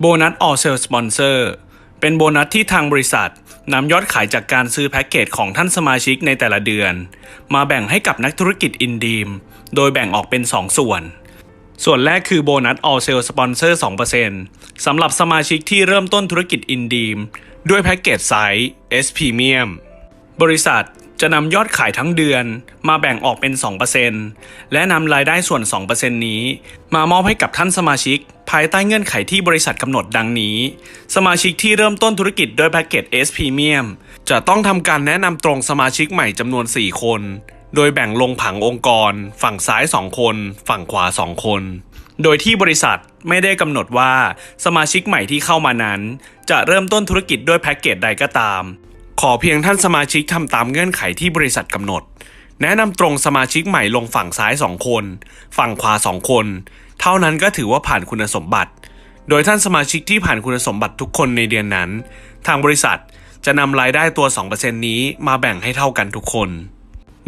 โบนัสออเซลสปอนเซอร์เป็นโบนัสที่ทางบริษัทนำยอดขายจากการซื้อแพ็กเกจของท่านสมาชิกในแต่ละเดือน มาแบ่งให้กับนักธุรกิจอินดีม โดยแบ่งออกเป็น 2 ส่วน ส่วนแรกคือโบนัส all sale sponsor 2%สำหรับสมาชิกที่เริ่มต้นธุรกิจอินดีม ด้วยแพ็กเกจไซส์ S Premium บริษัท จะนำยอดขายทั้งเดือนมาแบ่งออกเป็น 2%และนำรายได้ส่วน 2%นี้ มามอบให้กับท่านสมาชิก ภายใต้เงื่อนไขที่บริษัทกำหนดดังนี้ สมาชิกที่เริ่มต้นธุรกิจด้วยแพ็กเกจ S Premium จะต้องทำการแนะนำตรงสมาชิกใหม่จำนวน 4 คน โดยแบ่งลงผังองค์กร ฝั่งซ้าย 2 คน ฝั่งขวา 2 คน โดยที่บริษัทไม่ได้กำหนดว่าสมาชิกใหม่ที่เข้ามานั้น จะเริ่มต้นธุรกิจด้วยแพ็กเกจใดก็ตาม ขอเพียงท่านสมาชิกทำตามเงื่อนไขที่บริษัทกำหนด แนะนำตรงสมาชิกใหม่ลงฝั่งซ้าย 2 คน ฝั่งขวา 2 คน เท่านั้นก็ถือว่าผ่านคุณสมบัติ โดยท่านสมาชิกที่ผ่านคุณสมบัติทุกคนในเดือนนั้น ทางบริษัทจะนำรายได้ตัว 2%นี้มาแบ่งให้เท่ากันทุกคน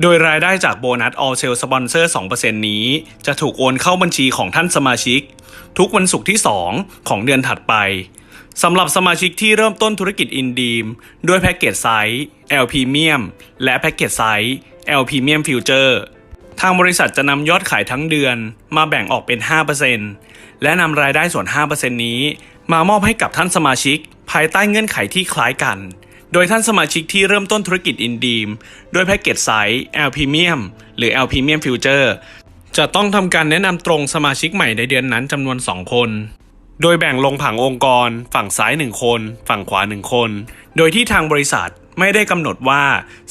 โดยรายได้จากโบนัส All Sale Sponsor 2%นี้ จะถูกโอนเข้าบัญชีของท่านสมาชิก ทุกวันศุกร์ที่ 2 ของเดือนถัดไป สำหรับสมาชิกที่เริ่มต้นธุรกิจอินดีมด้วยแพ็กเกจไซส์ L Premium และแพ็กเกจไซส์ L Premium Future ทางบริษัทจะนำยอดขายทั้งเดือนมาแบ่งออกเป็น 5%และนำรายได้ส่วน 5%นี้ มามอบให้กับท่านสมาชิก ภายใต้เงื่อนไขที่คล้ายกัน โดยท่านสมาชิกที่เริ่มต้นธุรกิจอินดีมด้วยแพ็กเกจไซส์ L Premium หรือ L Premium Future จะต้องทำการแนะนำตรงสมาชิกใหม่ในเดือนนั้นจำนวน 2 คน โดยแบ่งลงผังองค์กร ฝั่งซ้าย 1 คน ฝั่งขวา 1 คน โดยที่ทางบริษัทไม่ได้กำหนดว่า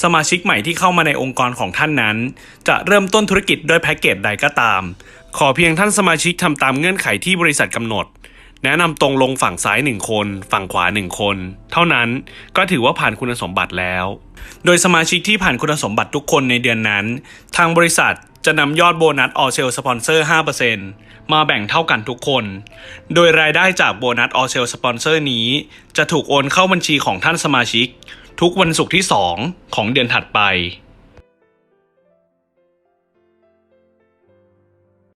สมาชิกใหม่ที่เข้ามาในองค์กรของท่านนั้น จะเริ่มต้นธุรกิจด้วยแพ็กเกจใดก็ตาม ขอเพียงท่านสมาชิกทำตามเงื่อนไขที่บริษัทกำหนด แนะนำตรงลงฝั่งซ้าย 1 คน ฝั่งขวา 1 คน เท่านั้นก็ถือว่าผ่านคุณสมบัติแล้ว โดยสมาชิกที่ผ่านคุณสมบัติทุกคนในเดือนนั้น ทางบริษัท จะนำยอดโบนัสออเซลสปอนเซอร์ 5%มาแบ่งเท่ากันทุกคน โดยรายได้จากโบนัสออเซลสปอนเซอร์นี้ จะถูกโอนเข้าบัญชีของท่านสมาชิก ทุกวันศุกร์ที่ 2 ของเดือนถัดไป